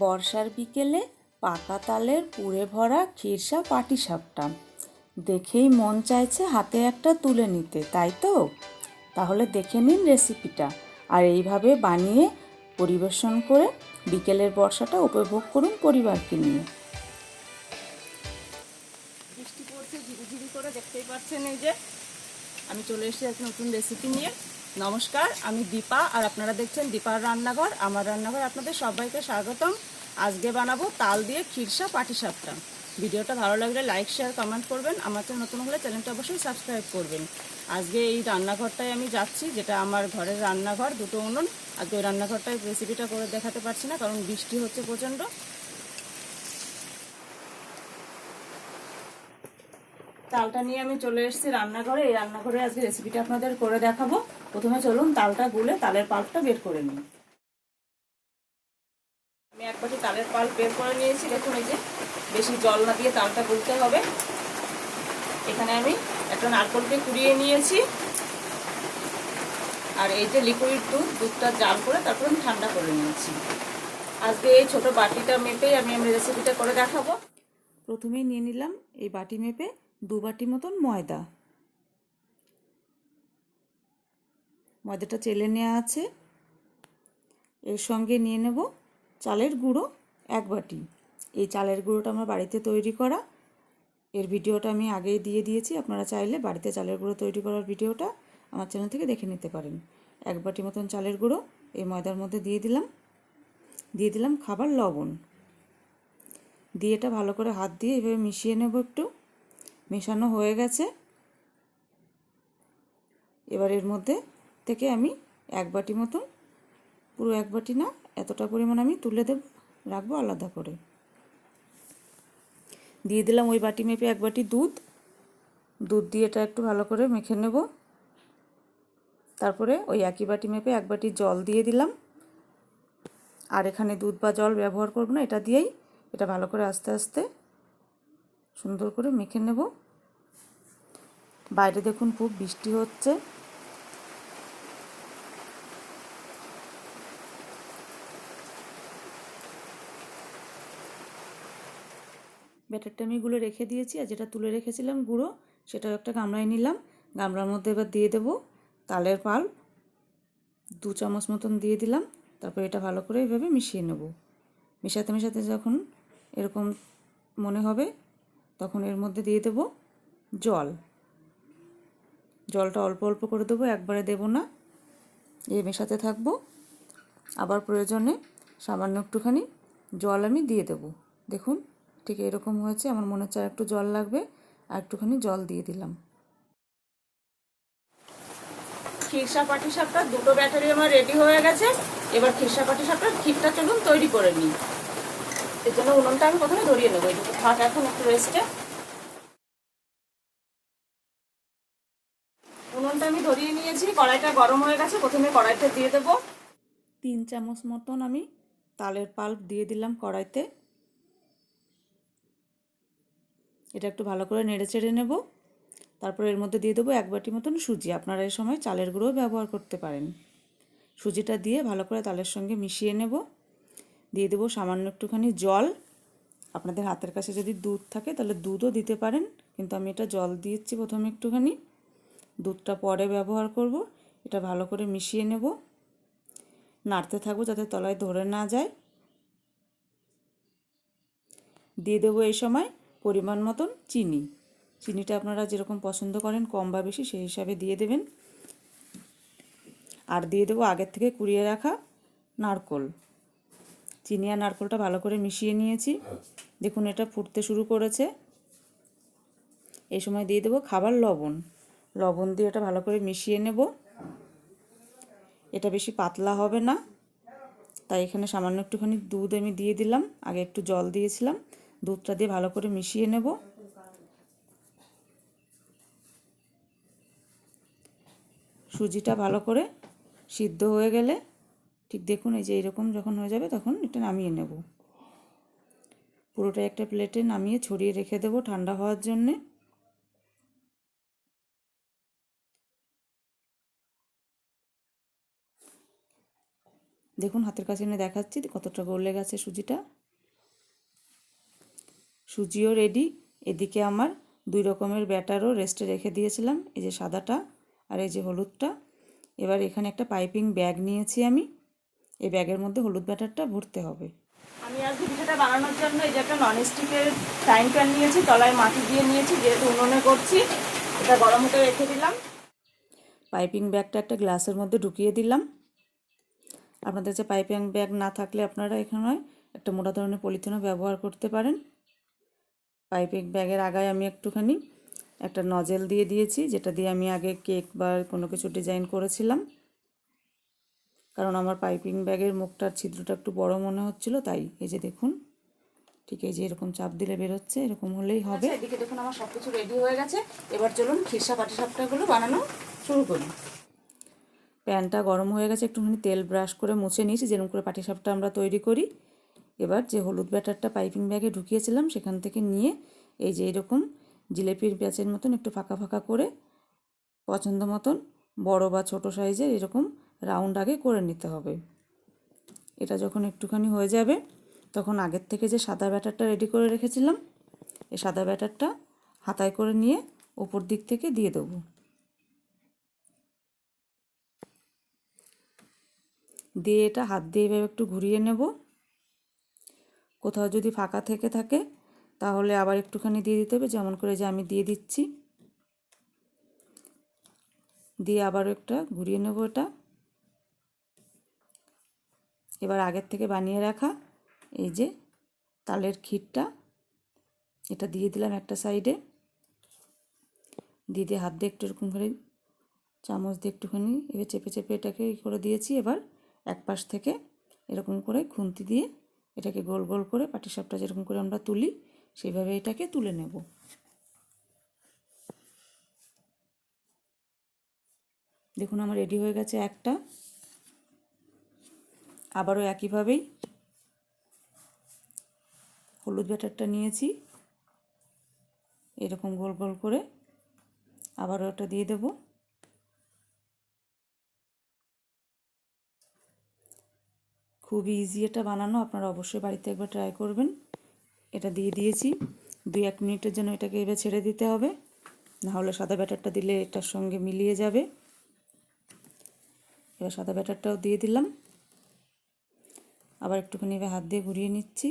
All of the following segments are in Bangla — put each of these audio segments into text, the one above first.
বর্ষার বিকেলে পাকা তালের পুড়ে ভরা খিরসা পাটিসাপটা। দেখেই মন চাইছে হাতে একটা তুলে নিতে, তাই তো? তাহলে দেখে নিন রেসিপিটা আর এইভাবে বানিয়ে পরিবেশন করে বিকেলের বর্ষাটা উপভোগ করুন পরিবারকে নিয়ে। বৃষ্টি পড়ছে, ঝিরিঝিরি করে দেখতেই পাচ্ছেন এই যে। আমি চলে এসেছি এক নতুন রেসিপি নিয়ে। নমস্কার, আমি দীপা, আর আপনারা দেখছেন দীপার রান্নাঘর। আমার রান্নাঘর আপনাদের সবাইকে স্বাগতম। আজকে বানাবো তাল দিয়ে খিরসা পাটিসাপটা। ভিডিওটা ভালো লাগলে লাইক, শেয়ার, কমেন্ট করবেন। আমার চ্যানেল নতুন হলে চ্যানেলটা অবশ্যই সাবস্ক্রাইব করবেন। আজকে এই রান্নাঘরটায় আমি যাচ্ছি, যেটা আমার ঘরের রান্নাঘর, দুটো উনুন। আজকে ওই রান্নাঘরটায় রেসিপিটা করে দেখাতে পারছি না, কারণ বৃষ্টি হচ্ছে প্রচণ্ড। তালটা নিয়ে আমি চলে এসেছি রান্নাঘরে। এই রান্নাঘরে আজকে রেসিপিটা আপনাদের করে দেখাবো। প্রথমে চলুন তালটা গুলে তালের পাল্পটা বের করে নিই। আমি এক বাটি তালের পাল্প বের করে নিয়েছি। দেখুন এই যে, বেশি জল না দিয়ে তালটা গুলতে হবে। এখানে আমি একটা নারকলকে কুড়িয়ে নিয়েছি। আর এই যে লিকুইড দুধ, দুধটা জাল করে তারপর আমি ঠান্ডা করে নিয়েছি। আজকে এই ছোট বাটিটা মেপেই আমি আমি রেসিপিটা করে দেখাবো। প্রথমেই নিয়ে নিলাম এই বাটি মেপে। দু বাটি মতন ময়দা। ময়দাটা চেলে নেওয়া আছে। এর সঙ্গে নিয়ে নেব চালের গুঁড়ো এক বাটি। এই চালের গুঁড়োটা আমার বাড়িতে তৈরি করা। এর ভিডিওটা আমি আগেই দিয়ে দিয়েছি। আপনারা চাইলে বাড়িতে চালের গুঁড়ো তৈরি করার ভিডিওটা আমার চ্যানেল থেকে দেখে নিতে পারেন। এক বাটি মতন চালের গুঁড়ো এই ময়দার মধ্যে দিয়ে দিলাম। দিয়ে দিলাম খাবার লবণ। দিয়ে এটা ভালো করে হাত দিয়ে এভাবে মিশিয়ে নেব একটু। মেশানো হয়ে গেছে। এবার এর মধ্যে থেকে আমি এক বাটি মতন, পুরো এক বাটি না, এতটা পরিমাণ আমি তুলে দেব, রাখব আলাদা করে। দিয়ে দিলাম ওই বাটি মেপে এক বাটি দুধ। দুধ দিয়ে এটা একটু ভালো করে মেখে নেব। তারপরে ওই একই বাটি মেপে এক বাটি জল দিয়ে দিলাম। আর এখানে দুধ বা জল ব্যবহার করব না, এটা দিয়েই এটা ভালো করে আস্তে আস্তে সুন্দর করে মেখে নেব। বাইরে দেখুন খুব বৃষ্টি হচ্ছে। ব্যাটারটা আমি গুলো রেখে দিয়েছি আর যেটা তুলে রেখেছিলাম গুঁড়ো, সেটাও একটা গামলায় নিলাম। গামলার মধ্যে এবার দিয়ে দেব তালের পাল দু চামচ মতন দিয়ে দিলাম, তারপর এটা ভালো করে এইভাবে মিশিয়ে নেব। মেশাতে মেশাতে যখন এরকম মনে হবে তখন এর মধ্যে দিয়ে দেব জল। জলটা অল্প অল্প করে দেবো, একবারে দেব না। এ মেশাতে থাকব। আবার প্রয়োজনে সামান্য একটুখানি জল আমি দিয়ে দেব। দেখুন, ঠিক এরকম হয়েছে, আমার মনে হচ্ছে একটু জল লাগবে, আর একটুখানি জল দিয়ে দিলাম। খিরসা পাটি সাপটা দুটো ব্যাটারি আমার রেডি হয়ে গেছে। এবার খিরসা পাটি সাপটা ক্ষীরটা চলুন তৈরি করে নিই। এর জন্য উনুনটা আমি প্রথমে ধরিয়ে নেব এইটুকু থাক এখন একটু রেস্টে উনুনটা আমি ধরিয়ে নিয়েছি, কড়াইটা গরম হয়ে গেছে, প্রথমে কড়াইটা দিয়ে দেব। তিন চামচ মতন আমি তালের পাল্প দিয়ে দিলাম কড়াইতে। এটা একটু ভালো করে নেড়ে চেড়ে নেব। তারপর এর মধ্যে দিয়ে দেবো এক বাটি মতন সুজি। আপনারা এই সময় চালের গুঁড়ো ব্যবহার করতে পারেন। সুজিটা দিয়ে ভালো করে তালের সঙ্গে মিশিয়ে নেব। দিয়ে দেবো সামান্য একটুখানি জল। আপনাদের হাতের কাছে যদি দুধ থাকে তাহলে দুধও দিতে পারেন, কিন্তু আমি এটা জল দিয়েছি প্রথমে একটুখানি। দুধটা পরে ব্যবহার করব, এটা ভালো করে মিশিয়ে নেব। নাড়তে থাকব যাতে তলায় ধরে না যায়। দিয়ে দেবো এই সময় পরিমাণ মতন চিনি। চিনিটা আপনারা যেরকম পছন্দ করেন, কম বা বেশি সেই হিসাবে দিয়ে দেবেন। আর দিয়ে দেবো আগের থেকে কুড়িয়ে রাখা নারকোল। চিনি আর নারকোলটা ভালো করে মিশিয়ে নিয়েছি। দেখুন, এটা ফুটতে শুরু করেছে। এই সময় দিয়ে দেবো খাবার লবণ। লবণ দিয়ে এটা ভালো করে মিশিয়ে নেব। এটা বেশি পাতলা হবে না। তাই এখানে সামান্য একটুখানি দুধ আমি দিয়ে দিলাম। আগে একটু জল দিয়েছিলাম। দুধটা দিয়ে ভালো করে মিশিয়ে নেব। সুজিটা ভালো করে সিদ্ধ হয়ে গেলে ঠিক দেখুন এই যে এরকম যখন হয়ে যাবে তখন এটা নামিয়ে নেব। পুরোটা একটা প্লেটে নামিয়ে ছড়িয়ে রেখে দেবো ঠান্ডা হওয়ার জন্যে। দেখুন হাতের কাছে এনে দেখাচ্ছি কতটা গলে গেছে সুজিটা। সুজিও রেডি এদিকে আমার দুই রকমের ব্যাটারও রেস্টে রেখে দিয়েছিলাম, এই যে সাদাটা আর এই যে হলুদটা। এবার এখানে একটা পাইপিং ব্যাগ নিয়েছি আমি। এই ব্যাগের মধ্যে হলুদ ব্যাটারটা ভরতে হবে। আমি আজকে পিঠাটা বানানোর জন্য এই যে একটা ননস্টিকের ফ্রাইং প্যান নিয়েছি তলায় মাটি দিয়ে নিয়েছি যেহেতু উনুনে করছি এটা গরম হতে রেখে দিলাম। পাইপিং ব্যাগটা একটা গ্লাসের মধ্যে ঢুকিয়ে দিলাম। আপনাদের যে পাইপিং ব্যাগ না থাকলে আপনারা এখানে একটা মোটা ধরনের পলিথিনও ব্যবহার করতে পারেন। পাইপিং ব্যাগের আগায় আমি একটুখানি একটা নজেল দিয়ে দিয়েছি যেটা দিয়ে আমি আগে কেক বা কোনো কিছু ডিজাইন করেছিলাম। কারণ আমার পাইপিং ব্যাগের মুখটার ছিদ্রটা একটু বড় মনে হচ্ছিল তাই এই যে দেখুন ঠিক এই যে এরকম চাপ দিলে বেরোচ্ছে এরকম হলেই হবে। আচ্ছা, এদিকে দেখুন আমার সব কিছু রেডি হয়ে গেছে। এবার চলুন খিরসা পাটিসাপটাগুলো বানানো শুরু করি। প্যানটা গরম হয়ে গেছে একটুখানি তেল ব্রাশ করে মুছে নিয়েছি যেরকম করে পাটিসাপটা আমরা তৈরি করি। এবার যে হলুদ ব্যাটারটা পাইপিং ব্যাগে ঢুকিয়েছিলাম সেখান থেকে নিয়ে এই যে এরকম জিলেপির প্যাচের মতন একটু ফাঁকা ফাঁকা করে পছন্দ মতন বড় বা ছোট সাইজের এরকম রাউন্ড আগে করে নিতে হবে। এটা যখন একটুখানি হয়ে যাবে, তখন আগের থেকে যে সাদা ব্যাটারটা রেডি করে রেখেছিলাম, এই সাদা ব্যাটারটা হাতায় করে নিয়ে ওপর দিক থেকে দিয়ে দেবো। দিয়ে এটা হাত দিয়ে এভাবে একটু ঘুরিয়ে নেব। কোথাও যদি ফাঁকা থেকে থাকে, তাহলে আবার একটুখানি দিয়ে দিতে হবে, যেমন করে যে আমি দিয়ে দিচ্ছি। দিয়ে আবার একটা ঘুরিয়ে নেব এটা। এবার আগের থেকে বানিয়ে রাখা এই যে তালের ক্ষীরটা, এটা দিয়ে দিলাম একটা সাইডে দিয়ে দিয়ে হাত দিয়ে একটু এরকম করে চামচ দিয়ে একটুখানি এবার চেপে চেপে এটাকে করে দিয়েছি। এবার এক পাশ থেকে এরকম করে খুন্তি দিয়ে এটাকে গোল গোল করে পাটিসাপটা যেরকম করে আমরা তুলি সেইভাবে এটাকে তুলে নেব। দেখুন আমার রেডি হয়ে গেছে একটা। আবারও একইভাবেই হলুদ ব্যাটারটা নিয়েছি। এরকম গোল গোল করে আবারও ওটা দিয়ে দেবো। খুবই ইজি এটা বানানো, আপনারা অবশ্যই বাড়িতে একবার ট্রাই করবেন। এটা দিয়ে দিয়েছি। দুই এক মিনিটের জন্য এটাকে এবার ছেড়ে দিতে হবে। নাহলে সাদা ব্যাটারটা দিলে এটার সঙ্গে মিলিয়ে যাবে। এবার সাদা ব্যাটারটাও দিয়ে দিলাম। আবার একটুখানি এবার হাত দিয়ে ঘুরিয়ে নিচ্ছি।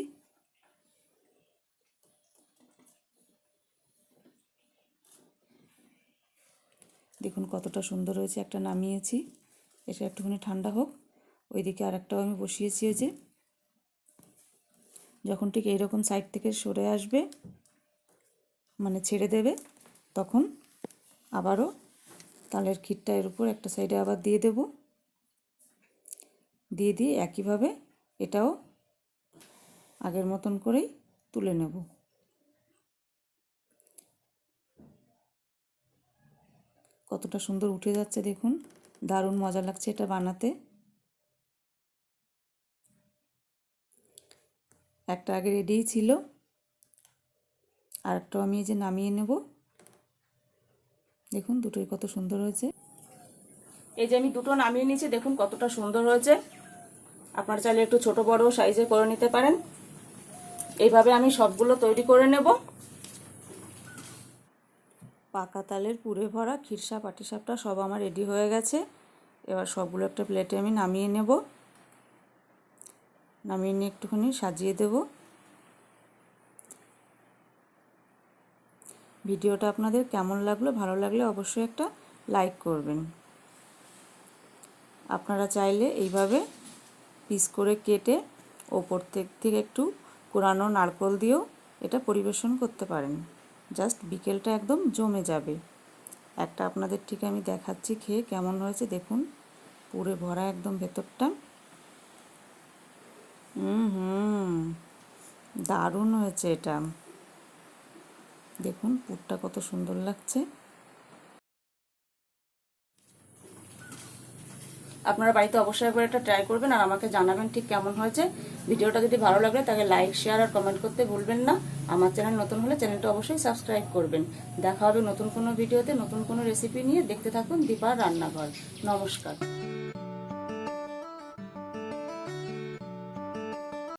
দেখুন কতটা সুন্দর হয়েছে, একটা নামিয়েছি, এটা একটুখানি ঠান্ডা হোক, ওইদিকে আরেকটাও আমি বসিয়েছি যে। যখন ঠিক এইরকম সাইড থেকে সরে আসবে মানে ছেড়ে দেবে, তখন আবারও তালের ক্ষীরটা এর উপর একটা সাইডে আবার দিয়ে দেব। দিয়ে দিয়ে একইভাবে এটাও আগের মতন করেই তুলে নেব। কতটা সুন্দর উঠে যাচ্ছে দেখুন, দারুণ মজা লাগছে এটা বানাতে। একটা আগে রেডিই ছিল আর একটাও আমি এই যে নামিয়ে নেব। দেখুন দুটোই কত সুন্দর হয়েছে। এই যে আমি দুটো নামিয়ে নিয়েছি, দেখুন কতটা সুন্দর হয়েছে। আপনারা চাইলে একটু ছোট, বড় সাইজে করে নিতে পারেন। এইভাবে আমি সবগুলো তৈরি করে নেব। পাকা তালের পুরে ভরা খিরসা পাটিসাপটা সব আমার রেডি হয়ে গেছে। এবার সবগুলো একটা প্লেটে আমি নামিয়ে নেব। নামিয়ে নিয়ে একটুখানি সাজিয়ে দেব। ভিডিওটা আপনাদের কেমন লাগল, ভালো লাগলে অবশ্যই একটা লাইক করবেন। আপনারা চাইলে এইভাবে পিস করে কেটে ওপর থেকে একটু কোরানো নারকল দিয়েও এটা পরিবেশন করতে পারেন। জাস্ট বিকেলটা একদম জমে যাবে। একটা আপনাদের ঠিক আমি দেখাচ্ছি খেয়ে কেমন হয়েছে, দেখুন। পুরে ভরা একদম ভেতরটা। হুম। দারুণ হয়েছে এটা। দেখুন পুরটা কত সুন্দর লাগছে। আপনারা বাড়িতে অবশ্যই একবার এটা ট্রাই করবেন আর আমাকে জানাবেন ঠিক কেমন হয়েছে। ভিডিওটা যদি ভালো লাগে তাকে লাইক শেয়ার আর কমেন্ট করতে ভুলবেন না। আমার চ্যানেল নতুন হলে চ্যানেলটা অবশ্যই সাবস্ক্রাইব করবেন। দেখা হবে নতুন কোনো ভিডিওতে নতুন কোনো রেসিপি নিয়ে। দেখতে থাকুন দীপার রান্নাঘর। নমস্কার।